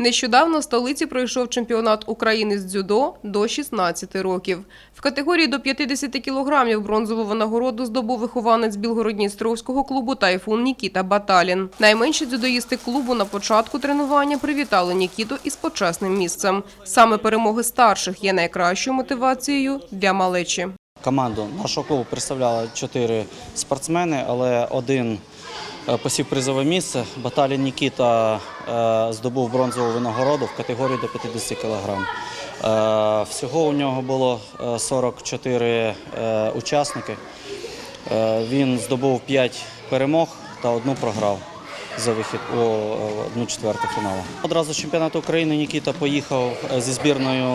Нещодавно в столиці пройшов чемпіонат України з дзюдо до 16 років. В категорії до 50 кілограмів бронзову нагороду здобув вихованець Білгородністровського клубу «Тайфун» Нікіта Баталін. Найменші дзюдоїсти клубу на початку тренування привітали Нікіту із почесним місцем. Саме перемоги старших є найкращою мотивацією для малечі. Команду нашого клубу представляли чотири спортсмени, але один посів призове місце. Баталій Нікіта е, здобув бронзову винагороду в категорії до 50 кг. Всього у нього було е, 44 е, учасники. Е, Він здобув 5 перемог та одну програв за вихід у е, одну четверту фіналу. Одразу з чемпіонату України Нікіта поїхав е, зі збірною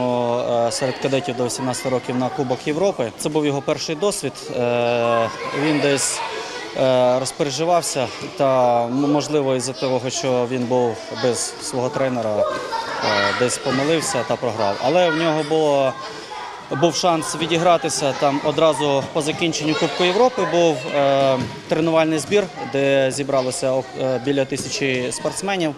е, серед кадетів до 18 років на Кубок Європи. Це був його перший досвід. Е, Він десь е, розпереживався, та можливо, із-за того, що він був без свого тренера, е, десь помилився та програв. Але в нього було був шанс відігратися там одразу по закінченню Кубку Європи. Був е, тренувальний збір, де зібралося е, біля тисячі спортсменів.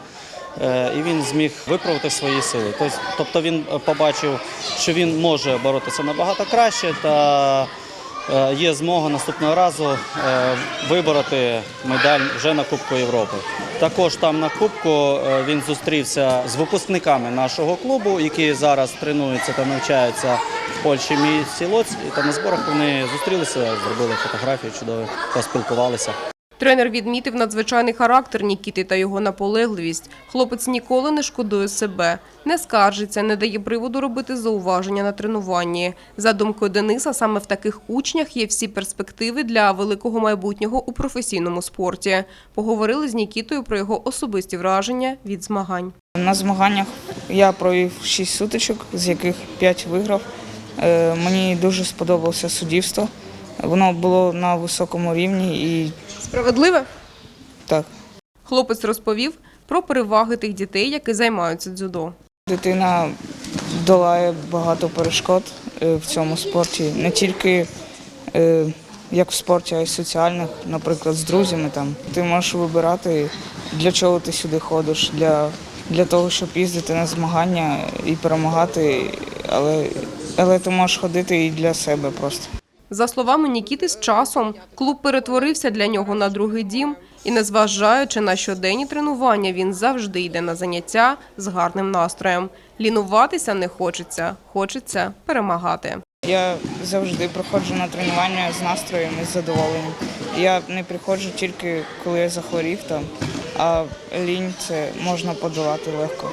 Е, і він зміг виправити свої сили. Тобто, він е, побачив, що він може боротися набагато краще, та е, є змога наступного разу е, вибороти медаль вже на Кубку Європи. Також там на Кубку е, він зустрівся з випускниками нашого клубу, які зараз тренуються та навчаються в Польщі місті Лоць. І там на зборах вони зустрілися, зробили фотографії чудові, поспілкувалися. Тренер відмітив надзвичайний характер Нікіти та його наполегливість. Хлопець ніколи не шкодує себе, не скаржиться, не дає приводу робити зауваження на тренуванні. За думкою Дениса, саме в таких учнях є всі перспективи для великого майбутнього у професійному спорті. Поговорили з Нікітою про його особисті враження від змагань. На змаганнях я провів 6 сутичок, з яких 5 виграв. Е, Мені дуже сподобалося суддівство. Воно було на високому рівні і Справедливе? так, Хлопець розповів про переваги тих дітей, які займаються дзюдо. дитина долає багато перешкод е, в цьому спорті. Не тільки е, як в спорті, а й соціальних, наприклад, з друзями. Там. Ти можеш вибирати, для чого ти сюди ходиш, для, для того, щоб їздити на змагання і перемагати, але, але ти можеш ходити і для себе просто. За словами Нікіти, з часом клуб перетворився для нього на другий дім, і незважаючи на щоденні тренування, він завжди йде на заняття з гарним настроєм. Лінуватися не хочеться, хочеться перемагати. Я завжди приходжу на тренування з настроєм і з задоволенням. Я не приходжу тільки коли я захворів там, а лінь це можна подолати легко.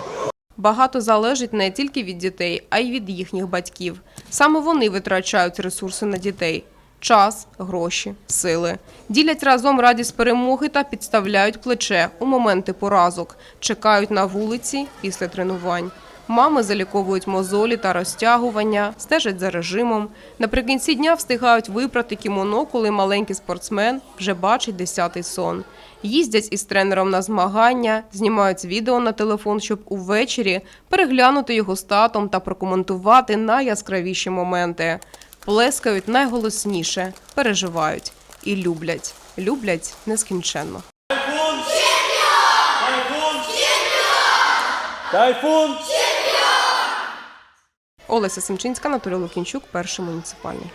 Багато залежить не тільки від дітей, а й від їхніх батьків. Саме вони витрачають ресурси на дітей. Час, гроші, сили. Ділять разом радість перемоги та підставляють плече у моменти поразок. Чекають на вулиці після тренувань. Мами заліковують мозолі та розтягування, стежать за режимом. Наприкінці дня встигають випрати кімоно, коли маленький спортсмен вже бачить десятий сон. Їздять із тренером на змагання, знімають відео на телефон, щоб увечері переглянути його з татом та прокоментувати найяскравіші моменти. Плескають найголосніше, переживають і люблять. Люблять нескінченно. Тайфун! Олеся Семчинська, Анатолій Лукінчук, перший муніципальний.